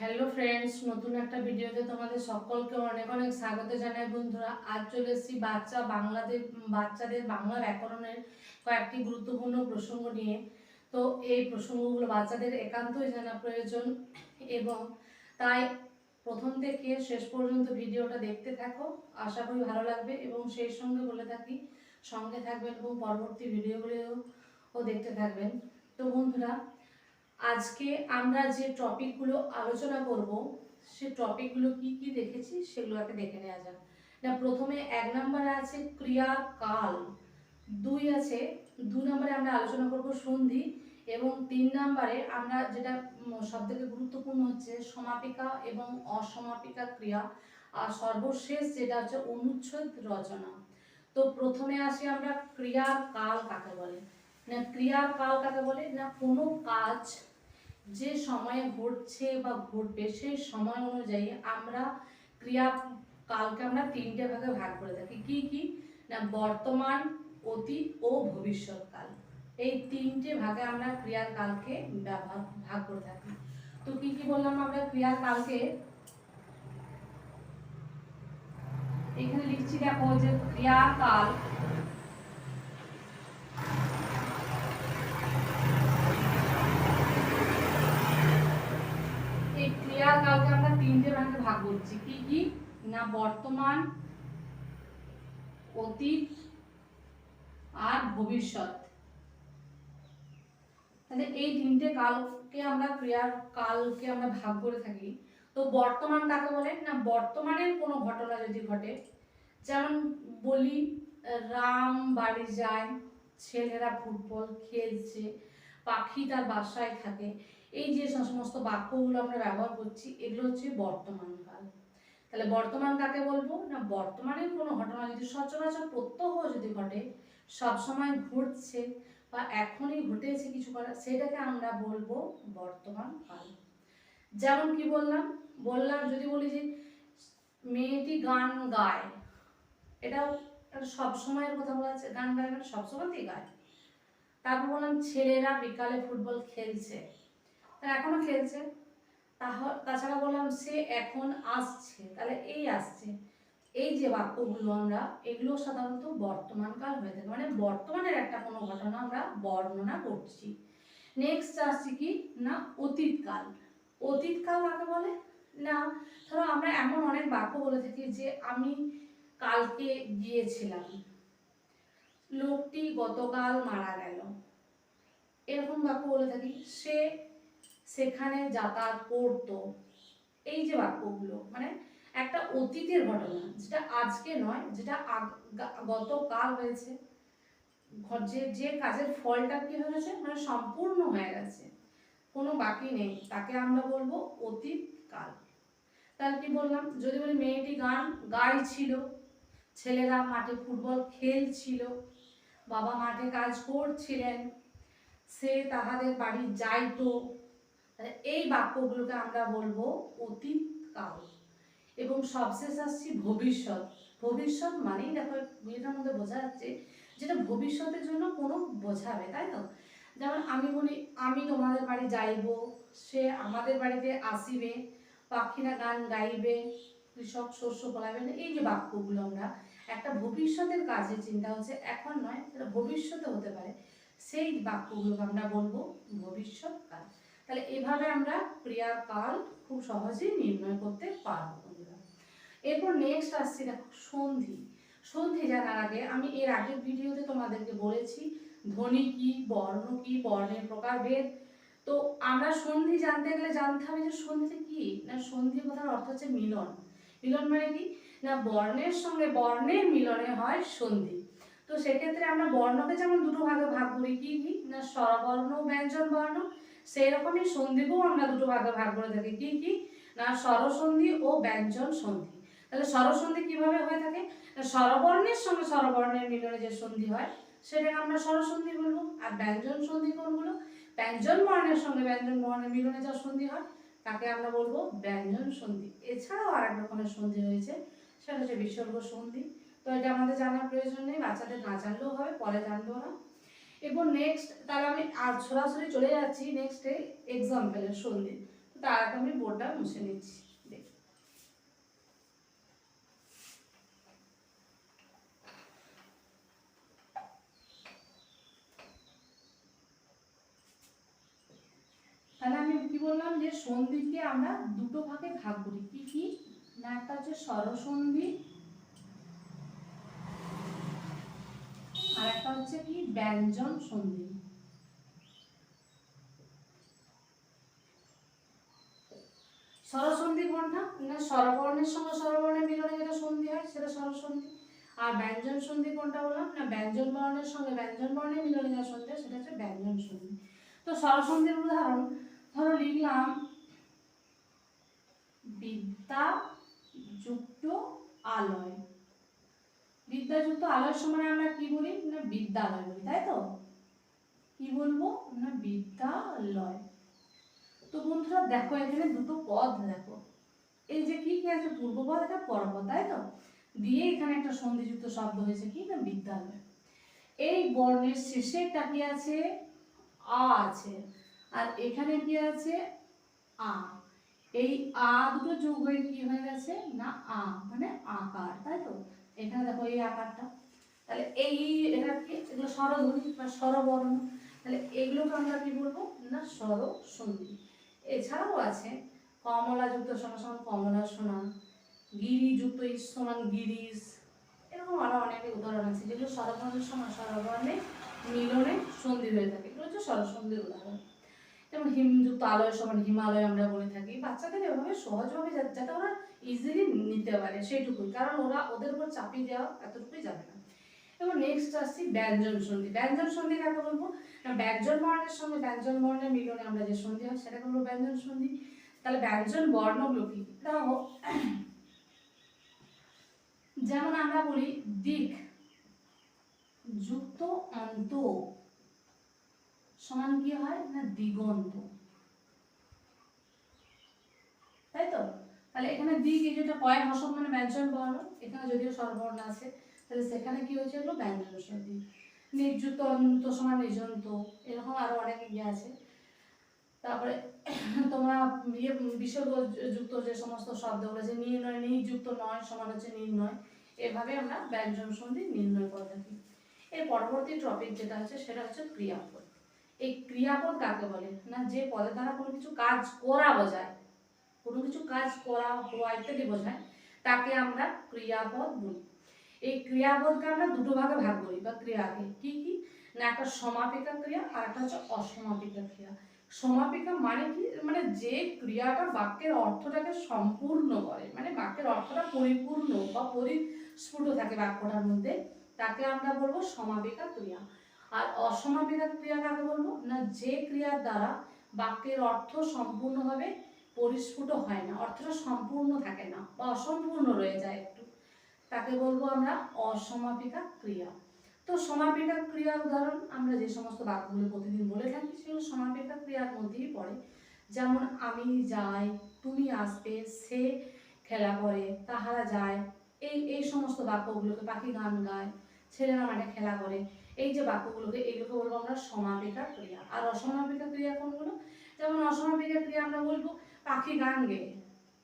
Hello friends নতুন একটা ভিডিওতে তোমাদের সকলকে অনেক অনেক স্বাগত জানাই বন্ধুরা। আজ চলে এসেছি বাচ্চা বাংলাদেশ, বাচ্চাদের বাংলা ব্যাকরণের কয়েকটি গুরুত্বপূর্ণ প্রসঙ্গ নিয়ে। তো এই প্রসঙ্গগুলো বাচ্চাদের একান্তই জানা প্রয়োজন এবং তাই প্রথম থেকে শেষ পর্যন্ত ভিডিওটা দেখতে থাকো। আশা করি ভালো লাগবে এবং সেই সঙ্গে বলে থাকি, সঙ্গে থাকবেন এবং পরবর্তী ভিডিওগুলিও দেখতে থাকবেন। তো বন্ধুরা আজকে আমরা যে টপিকগুলো আলোচনা করব, সে টপিকগুলো কি কি দেখেছি সেগুলো আগে দেখে নেওয়া যাক। না, প্রথমে এক নম্বরে আছে ক্রিয়ার কাল, দুই আছে দু নম্বরে আমরা আলোচনা করব সন্ধি, এবং তিন নম্বরে আমরা যেটা সব থেকে গুরুত্বপূর্ণ হচ্ছে সমাপিকা এবং অসমাপিকা ক্রিয়া, আর সর্বশেষ যেটা হচ্ছে অনুচ্ছেদ রচনা। তো প্রথমে আসি আমরা ক্রিয়ার কাল কাকে বলে? না ক্রিয়ার কাল কাকে বলে? না, কোনো কাজ যে সময়ে ঘটছে বা ঘটবে সেই সময় অনুযায়ী আমরা ক্রিয়া, কালকে আমরা তিনটে ভাগে ভাগ করে থাকি। কি কি? না, বর্তমান, অতীত ও ভবিষ্যৎকাল এই তিনটে ভাগে আমরা ক্রিয়ার কালকে ব্যবহার, ভাগ করে থাকি। তো কি কি বললাম আমরা ক্রিয়ার কালকে? এখানে লিখছি দেখো যে ক্রিয়াকাল এই ক্রিয়াকালকে আমরা তিনটে ভাগে ভাগ করছি। কি কি? না বর্তমান, অতীত আর ভবিষ্যৎ। তাহলে এই তিনটে কালকে আমরা ক্রিয়ার কালকে আমরা ভাগ করে থাকি। তো বর্তমান কাকে বলে? না, বর্তমানের কোনো ঘটনা যদি ঘটে, যেমন বলি, রাম বাড়ি যায়, ছেলেরা ফুটবল খেলছে, পাখি তার বাসায় থাকে এই যে সমস্ত বাক্যগুলো আমরা ব্যবহার করছি, এগুলো হচ্ছে বর্তমান কাল। তাহলে বর্তমান কাকে বলব? না বর্তমানের কোনো ঘটনা যদি সচরাচর প্রত্যহ যদি ঘটে সবসময় ঘটছে বা এখনই ঘটেছে কিছু করা সেটাকে আমরা বলব বর্তমান কাল। যেমন কি বললাম? বললাম, যদি বলি যে মেয়েটি গান গায়, এটাও একটা সব সময়ের কথা বলা আছে। গান গায় মানে সবসময়তেই গায়। তারপর বললাম, ছেলেরা বিকালে ফুটবল খেলছে। এখনও খেলছে। তাছাড়া বললাম সে এখন আসছে। তাহলে এই আসছে। এই যে বাক্যগুলো আমরা, এগুলো সাধারণত বর্তমানকাল হয়ে থাকে। মানে বর্তমানের একটা কোনো ঘটনা আমরা বর্ণনা করছি। নেক্সট আসছি কি? না, অতীতকাল। অতীতকাল কাকে বলে? না, ধরো আমরা এমন অনেক বাক্য বলে থাকি যে আমি কালকে গিয়েছিলাম। লোকটি গতকাল মারা গেল। এরকম বাক্য বলে থাকি। সে সেখানে যাতায়াত করতো। এই যে বাক্যগুলো মানে একটা অতীতের ঘটনা, যেটা আজকে নয়, যেটা গতকাল হয়েছে। যে যে কাজের ফলটা কি হয়েছে মানে সম্পূর্ণ হয়ে গেছে। কোনো বাকি নেই। তাকে আমরা বলব অতীত কাল। তাহলে কি বললাম? যদি বলি মেয়েটি গান গাইছিল, ছেলেরা মাঠে ফুটবল খেলছিল, বাবা মাঠে কাজ করছিলেন, সে তাহাদের বাড়ি যাইতো তাহলে এই বাক্যগুলোকে আমরা বলব অতীত, কাল। এবং সবশেষ আসছি ভবিষ্যৎ। ভবিষ্যৎ মানেই দেখো এটার মধ্যে বোঝা যাচ্ছে যেটা ভবিষ্যতের জন্য কোনো বোঝাবে তাই তো? যেমন আমি বলি, আমি তোমাদের বাড়ি যাইব, সে আমাদের বাড়িতে আসিবে, পাখিরা গান গাইবে, কৃষক শস্য ফলাবেন এই যে বাক্যগুলো আমরা, একটা ভবিষ্যতের কাজে চিন্তা হচ্ছে, এখন নয় সেটা ভবিষ্যতে হতে পারে। সেই বাক্যগুলোকে আমরা বলব ভবিষ্যৎকাল এভাবে আমরা ক্রিয়ার কাল খুব সহজেই নির্ণয় করতে পারব, বন্ধুরা? এরপর নেক্সট আসছে, দেখো, সন্ধি। সন্ধি জানার আগে আমি এর আগের ভিডিওতে তোমাদেরকে বলেছি, ধ্বনি কি, বর্ণ কি, বর্ণের প্রকারভেদ তো আমরা সন্ধি জানতে গেলে জানতে হবে যে সন্ধিটা কি? না সন্ধি কথার অর্থ হচ্ছে মিলন। মিলন মানে কি? না বর্ণের সঙ্গে বর্ণের মিলনে হয় সন্ধি। তো সেক্ষেত্রে আমরা বর্ণকে যেমন দুটো ভাগে ভাগ করি, কি কি? না স্বরবর্ণ ব্যঞ্জন বর্ণ সেই রকমই সন্ধিকেও আমরা দুটো ভাগে ভাগ করে থাকি। কি কি? না, স্বরসন্ধি ও ব্যঞ্জন সন্ধি। তাহলে স্বরসন্ধি কীভাবে হয়ে থাকে? স্বরবর্ণের সঙ্গে স্বরবর্ণের মিলনে যে সন্ধি হয়, সেটাকে আমরা স্বরসন্ধি বলব। আর ব্যঞ্জন সন্ধি কোনগুলো? ব্যঞ্জন বর্ণের সঙ্গে ব্যঞ্জন বর্ণের মিলনে যা সন্ধি হয়, তাকে আমরা বলব ব্যঞ্জন সন্ধি। এছাড়াও আর এক রকমের সন্ধি হয়েছে সেটা হচ্ছে বিসর্গ সন্ধি। তো এটা আমাদের জানার প্রয়োজন নেই, বাচ্চাদের না জানলেও হবে, পরে জানব না এরপর নেক্সট তাহলে আমি আর সরাসরি চলে যাচ্ছি নেক্সটে এক্সাম্পলের সন্ধি। তো তার আগে আমি বোর্ডটা মুছে নিচ্ছি। তাহলে আমি কি বললাম যে সন্ধিকে আমরা দুটো ভাগে ভাগ করি। কি কি? না, একটা হচ্ছে স্বরসন্ধি আর একটা হচ্ছে কি, ব্যঞ্জন সন্ধি। স্বরসন্ধি কোনটা? না, স্বরবর্ণের সঙ্গে স্বরবর্ণের মিলনে যেটা সন্ধি হয়, সেটা স্বরসন্ধি। আর ব্যঞ্জন সন্ধি কোনটা বললাম? না, ব্যঞ্জন বর্ণের সঙ্গে ব্যঞ্জন বর্ণের মিলনে যেটা সন্ধি হয়, সেটা হচ্ছে ব্যঞ্জন সন্ধি। তো স্বরসন্ধির উদাহরণ, ধরো লিখলাম, বিদ্যা যুক্ত আলয়। বিদ্যাযুক্ত আলয়ের সমান আমরা কি বলি? না, বিদ্যালয় বলি, তাই তো? কি বলব? না, বিদ্যালয়। তো বন্ধুরা, দেখো, এখানে দুটো পদ দেখো। এই যে কি কি আছে? পূর্বপদ এটা পরপদ তাই তো? দিয়ে এখানে একটা সন্ধিযুক্ত শব্দ হয়েছে কি? না, বিদ্যালয়। এই বর্ণের শেষে একটা কি আছে? আ আছে। আর এখানে কি আছে? আ। এই আ দুটো যোগ হয়ে কি হয়ে গেছে? না, আ মানে আকার, তাই তো? এখানে দেখো এই আকারটা। তাহলে এই এটা কি? এগুলো স্বরধ্বনি বা স্বরবর্ণ। তাহলে এগুলোকে আমরা কি বলব? না স্বর সন্ধি এছাড়াও আছে কমলা যুক্ত সমান কমলা সোনা গিরি যুক্ত সমান গিরিশ এরকম আরও অনেক উদাহরণ আছে যেগুলো স্বরবর্ণের সমান, স্বরবর্ণে মিলনে সন্ধি হয়ে থাকে। এগুলো হচ্ছে স্বরসন্ধির উদাহরণ। যেমন হিমযুক্ত আলয় সমান হিমালয় আমরা বলে থাকি, বাচ্চাদের এভাবে সহজভাবে যাতে ওরা ইজিলি নিতে পারে সেইটুকুই কারণ ওরা ওদের উপর চাপিয়ে দেওয়া এতটুকুই যাবে না। এবং নেক্সট আসছি ব্যঞ্জন সন্ধি। ব্যঞ্জন সন্ধি কাকে বলব? ব্যঞ্জন বর্ণের সঙ্গে ব্যঞ্জন বর্ণের মিলনে আমরা যে সন্ধি হয়, সেটাকে বলব ব্যঞ্জন সন্ধি। তাহলে ব্যঞ্জন বর্ণগুলো কি? দেখো, যেমন আমরা বলি দিক, যুক্ত অন্ত। সমান কি হয় না দিগন্ত তাই তো? তাহলে এখানে দিক এই যেটা কয়েক হসব মানে ব্যঞ্জন বর্ণ, এখানে যদিও স্বরবর্ণ আছে, তাহলে সেখানে কি হয়েছে হলো ব্যঞ্জন সন্ধি নির্যুক্ত অন্ত সমান নিযন্ত এরকম আরও অনেক ইয়ে আছে। তারপরে তোমরা ইয়ে বিসর্গ যুক্ত যে সমস্ত শব্দগুলো যে নির্ণয়, নিযুক্ত নয় সমান হচ্ছে নির্ণয়। এভাবে আমরা ব্যঞ্জন সন্ধি নির্ণয় করে থাকি। এর পরবর্তী টপিক যেটা হচ্ছে, সেটা হচ্ছে ক্রিয়াপদ। এই ক্রিয়াপদ কাকে বলে? না, যে পদের দ্বারা কোনো কিছু কাজ করা বোঝায়। কোনো কিছু কাজ করা হওয়া ইত্যাদি বোঝায়, তাকে আমরা ক্রিয়াপদ বলি। এই ক্রিয়াপদকে আমরা দুটো ভাগে ভাগ করি, বা ক্রিয়াকে। কি কি? না, একটা সমাপিকা ক্রিয়া আর একটা হচ্ছে অসমাপিকা ক্রিয়া। সমাপিকা মানে কি? মানে যে ক্রিয়াটা বাক্যের অর্থটাকে সম্পূর্ণ করে মানে বাক্যের অর্থটা পরিপূর্ণ বা পরিস্ফুট থাকে বাক্যটার মধ্যে, তাকে আমরা বলব সমাপিকা ক্রিয়া। আর অসমাপিকা ক্রিয়া কাকে বলব? না, যে ক্রিয়ার দ্বারা বাক্যের অর্থ সম্পূর্ণভাবে পরিস্ফুট হয় না, অর্থটা সম্পূর্ণ থাকে না বা অসম্পূর্ণ রয়ে যায় একটু। তাকে বলব আমরা অসমাপিকা ক্রিয়া। তো সমাপিকা ক্রিয়া উদাহরণ, আমরা যে সমস্ত বাক্যগুলো প্রতিদিন বলে থাকি, সেগুলো সমাপিকা ক্রিয়ার মধ্যেই পড়ে। যেমন, আমি যাই, তুমি আসবে, সে খেলা করে, তাহারা যায়, এই এই সমস্ত বাক্যগুলোকে পাখি গান গায়, ছেলেরা মাঠে খেলা করে। এই যে বাক্যগুলোকে এগুলোকে বলব আমরা সমাপিকা ক্রিয়া। আর অসমাপিকা ক্রিয়া কোনগুলো যেমন অসমাপিকা ক্রিয়া আমরা বলব পাখি গান গেয়ে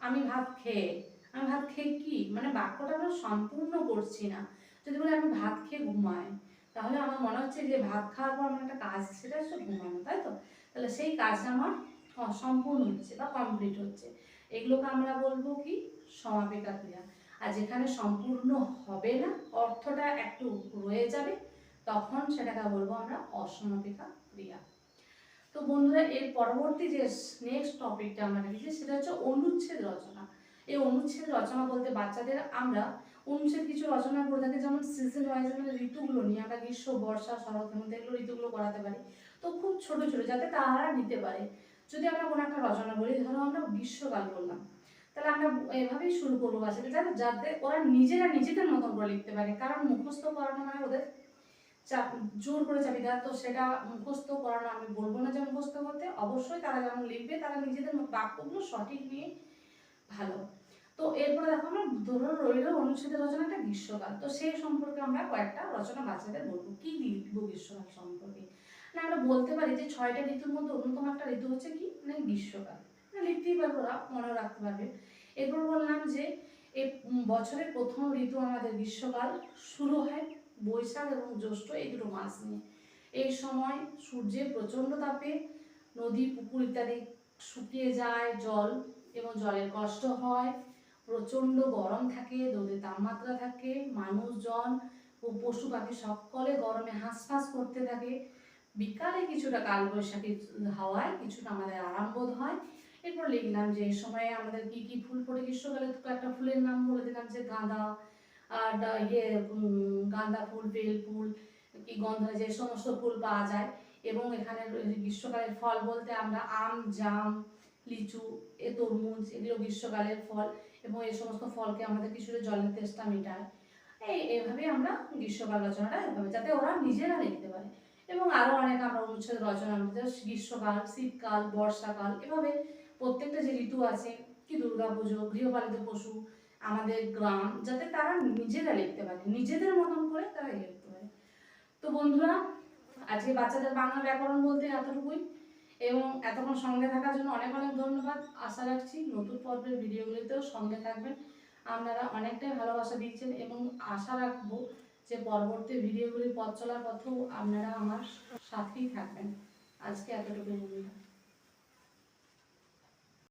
আমি ভাত খেয়ে। আমি ভাত খেয়ে কি? মানে বাক্যটা আমরা সম্পূর্ণ করছি না। যদি বলে আমি ভাত খেয়ে ঘুমাই, তাহলে আমার মনে হচ্ছে যে ভাত খাওয়ার পর আমার একটা কাজ, সেটা হচ্ছে ঘুমানো, তাই তো? তাহলে সেই কাজটা আমার সম্পূর্ণ হচ্ছে বা কমপ্লিট হচ্ছে। এগুলোকে আমরা বলব কি? সমাপিকা ক্রিয়া। আর যেখানে সম্পূর্ণ হবে না, অর্থটা একটু রয়ে যাবে। তখন সেটাকে বলব আমরা অসমাপিকা ক্রিয়া। তো বন্ধুরা, এর পরবর্তী যে নেক্সট টপিকটা আমরা রেখেছি সেটা হচ্ছে অনুচ্ছেদ রচনা। এই অনুচ্ছেদ রচনা বলতে বাচ্চাদের আমরা অনুচ্ছেদ কিছু রচনা করে থাকি, যেমন সিজন ওয়াইজ মানে ঋতুগুলো নিয়ে আমরা গ্রীষ্ম, বর্ষা, শরৎ হেমন্ত এগুলো ঋতুগুলো করাতে পারি। তো খুব ছোট ছোট, যাতে তারা নিতে পারে। যদি আমরা কোনো একটা রচনা বলি, ধরো আমরা গ্রীষ্মকাল বললাম, তাহলে আমরা এভাবেই শুরু করব বাচ্চাদের যাতে যাতে ওরা নিজেরা নিজেদের মতন করে লিখতে পারে, কারণ মুখস্থ করানো মানে ওদের চাপ, জোর করে চাপি দেওয়া। তো সেটা মুখস্থ করানো আমি বলব না যে মুখস্থ করতে। অবশ্যই তারা যেমন লিখবে, তারা নিজেদের বাক্যগুলো সঠিক নিয়ে ভালো। তো এরপরে দেখো আমরা ধরো রইল অনুচ্ছেদের রচনাটা গ্রীষ্মকাল। তো সেই সম্পর্কে আমরা কয়েকটা রচনা বাচ্চাদের বলব। কি লিখব গ্রীষ্মকাল সম্পর্কে? না, আমরা বলতে পারি যে ছয়টা ঋতুর মধ্যে অন্যতম একটা ঋতু হচ্ছে কি? মানে গ্রীষ্মকাল। লিখতেই পারব ওরা মনেও রাখতে পারবে। এরপর বললাম যে এই বছরের প্রথম ঋতু আমাদের গ্রীষ্মকাল শুরু হয় বৈশাখ এবং জ্যৈষ্ঠ এই দুটো মাস নিয়ে। এই সময় সূর্যের প্রচণ্ড তাপে নদী, পুকুর ইত্যাদি শুকিয়ে যায়, জল এবং জলের কষ্ট হয়। প্রচণ্ড গরম থাকে রোদের তাপমাত্রা থাকে, মানুষজন ও পশু পাখি সকলে গরমে হাঁসফাঁস করতে থাকে। বিকালে কিছুটা কালবৈশাখী হাওয়ায় কিছুটা আমাদের আরাম বোধ হয়। এরপর লিখলাম যে, এই সময়ে আমাদের কি কি ফুল ফোটে গ্রীষ্মকালে? একটা ফুলের নাম বলে দিলাম যে, গাঁদা। আর ইয়ে গাঁদা ফুল, বেল ফুল, কি গন্ধ যে সমস্ত ফুল পাওয়া যায়। এবং এখানে গ্রীষ্মকালের ফল বলতে আমরা আম, জাম, লিচু, এ তরমুজ, এগুলো গ্রীষ্মকালের ফল এবং এই সমস্ত ফলকে আমাদের কিছুটা জলের তেষ্টা মেটায়। এই এভাবে আমরা গ্রীষ্মকাল রচনাটা এভাবে, যাতে ওরা নিজেরা লিখতে পারে। এবং আরও অনেক আমরা অনুচ্ছেদ রচনা আমাদের গ্রীষ্মকাল, শীতকাল, বর্ষাকাল, এভাবে প্রত্যেকটা যে ঋতু আছে, কি দুর্গাপুজো, গৃহপালিত পশু আমাদের গ্রাম, যাতে তারা নিজেরা লিখতে পারে, নিজেদের মতন করে তারা লিখতে পারে। তো বন্ধুরা, আজকে বাচ্চাদের বাংলা ব্যাকরণ বলতে এতটুকুই, এবং এতক্ষণ সঙ্গে থাকার জন্য অনেক অনেক ধন্যবাদ। আশা রাখছি নতুন পর্বের ভিডিওগুলিতেও সঙ্গে থাকবেন। আপনারা অনেকটাই ভালোবাসা দিচ্ছেন, এবং আশা রাখব যে পরবর্তী ভিডিওগুলির পথ চলার পথেও আপনারা আমার সাথেই থাকবেন। আজকে এতটুকুই বন্ধুরা।